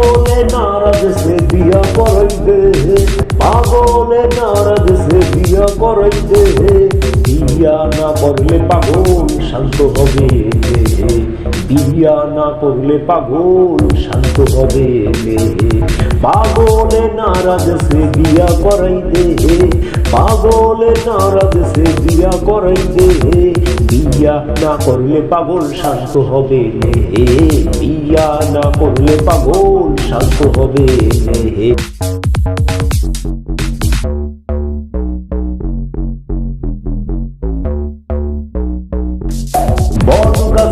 পাগলে নারাজ সে বিয়া করাইতে পাগলে নারাজ সে বিয়া করাইতে বিয়া না করলে পাগল শান্ত হবে। বিয়া না করলে পাগল শান্ত হবে। পাগলে নারাজ সে বিয়া করাইতে পাগলে নারাজ সে বিয়া করাইতে বিয়া না করলে পাগল শান্ত হবে হে বিয়া না করলে পাগল শান্ত হবে বট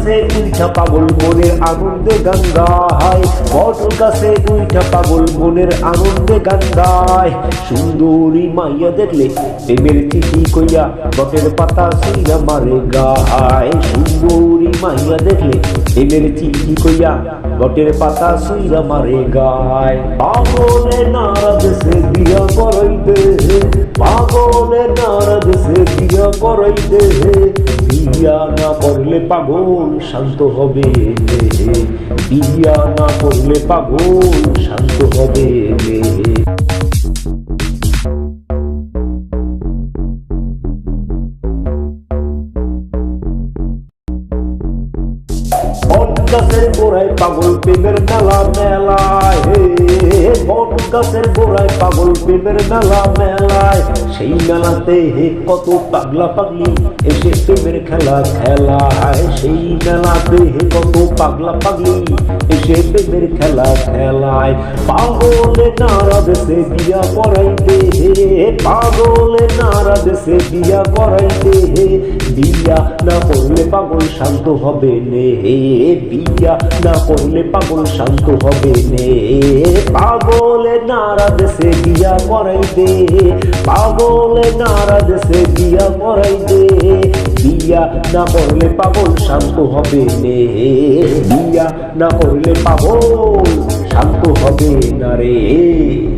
গাছে উইঠা পাগল মনের আনন্দে গান গায় বট গাছে উইঠা পাগল মনের আনন্দে গান গায় সুন্দরী মাইয়া দেখলে প্রেমের চিঠি কইয়া বটের পাতা সিরা মারে গায় সুন্দরী মাইয়া দেখলে প্রেমের চিঠি কইয়া বটের পাতা সুইরা মারে গায় পাগলে নারাজ সে বিয়া করাইতে পাগলে নারাজ বিয়া করাইতে বিয়া না করলে পাগল শান্ত হবে বিয়া না করলে পাগল শান্ত হবে বট গাছের গোড়ায় পাগল প্রেমের মেলা মেলায়। হে বট গাছের গোড়ায় পাগল প্রেমের মেলা মেলায়। সেই মেলাতে হে, কত পাগলা পাগলি এসে প্রেমের খেলা খেলায়। সেই মেলাতে হে, কত পাগলা পাগলি এসে প্রেমের খেলা খেলায়। পাগলে নারা দেশে বিয়া করাইতে হে, পাগলে নারা দেশে বিয়া করাইতে হে। বিয়া না করলে পাগল শান্ত হবে নে হে। বিয়া না করলে পাগল শান্ত হবে নে। পাগলে নারা দেশে বিয়া করাই দে। পাগলে নারা দেশে বিয়া করাইতে বিয়া না করলে পাগল শান্ত হবে নে। বিয়া না করলে পাগল শান্ত হবে না রে।